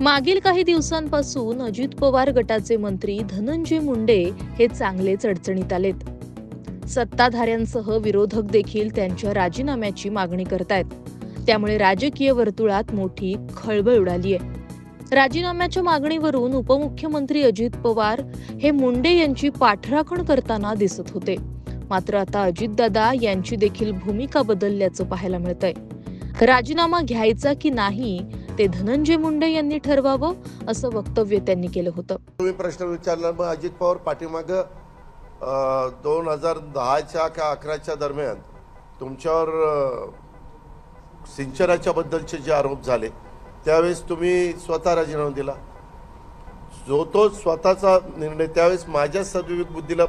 मागील काही दिवसांपासून अजित पवार गटाचे मंत्री धनंजय मुंडे हे चांगलेच अडचणीत आलेत. सत्ताधाऱ्यांसह विरोधक देखील त्यांच्या राजीनाम्याची मागणी करतायत. त्यामुळे राजकीय वर्तुळात मोठी खळबळ उडाली आहे राजीनाम्याच्या मागणीवरून उपमुख्यमंत्री अजित पवार हे मुंडे यांची पाठराखण करताना दिसत होते. मात्र आता अजितदादा यांची देखील भूमिका बदलल्याचं पाहायला मिळतंय. राजीनामा घ्यायचा की नाही ते धनंजय मुंडे यांनी ठरवावं असं वक्तव्य त्यांनी केलं होतं. तुम्ही प्रश्न विचारला मग अजित पवार पाठीमाग दोन हजार दहाच्या का अकराच्या दरम्यान तुमच्यावर सिंचनाच्या बद्दलचे जे आरोप झाले त्यावेळेस तुम्ही स्वतः राजीनामा दिला. जो तो स्वतःचा निर्णय त्यावेळेस माझ्या सद्विवेक बुद्धीला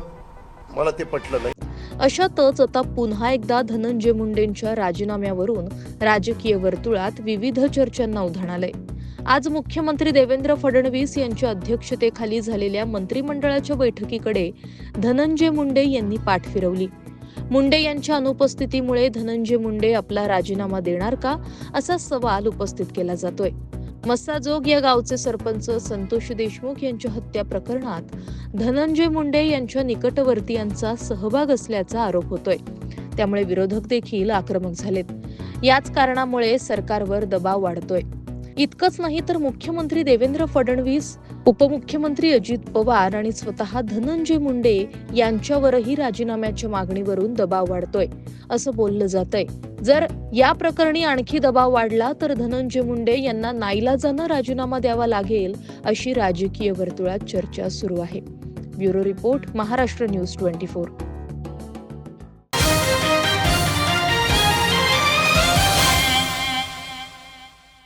मला ते पटलं नाही. अशातच आता पुन्हा एकदा धनंजय मुंडेंच्या राजीनाम्यावरून राजकीय वर्तुळात विविध चर्चांना उधाण आलंय. आज मुख्यमंत्री देवेंद्र फडणवीस यांच्या अध्यक्षतेखाली झालेल्या मंत्रिमंडळाच्या बैठकीकडे धनंजय मुंडे यांनी पाठ फिरवली. मुंडे यांच्या अनुपस्थितीमुळे धनंजय मुंडे आपला राजीनामा देणार का असा सवाल उपस्थित केला जातोय. मस्साजोग या गावचे सरपंच संतोष देशमुख यांच्या हत्या प्रकरणात धनंजय मुंडे यांच्या निकटवर्तीयांचा सहभाग असल्याचा आरोप होतोय. त्यामुळे विरोधक देखील आक्रमक झालेत. याच कारणामुळे सरकारवर दबाव वाढतोय. इतकंच नाही तर मुख्यमंत्री देवेंद्र फडणवीस उपमुख्यमंत्री अजित पवार आणि स्वतः धनंजय मुंडे यांच्यावरही राजीनाम्याच्या मागणीवरून दबाव वाढतोय असं बोललं जातंय. जर या प्रकरणी आणखी दबाव वाढला तर धनंजय मुंडे यांना नाईलाजानं राजीनामा द्यावा लागेल अशी राजकीय वर्तुळात चर्चा सुरू आहे. Bureau report Maharashtra news twenty four.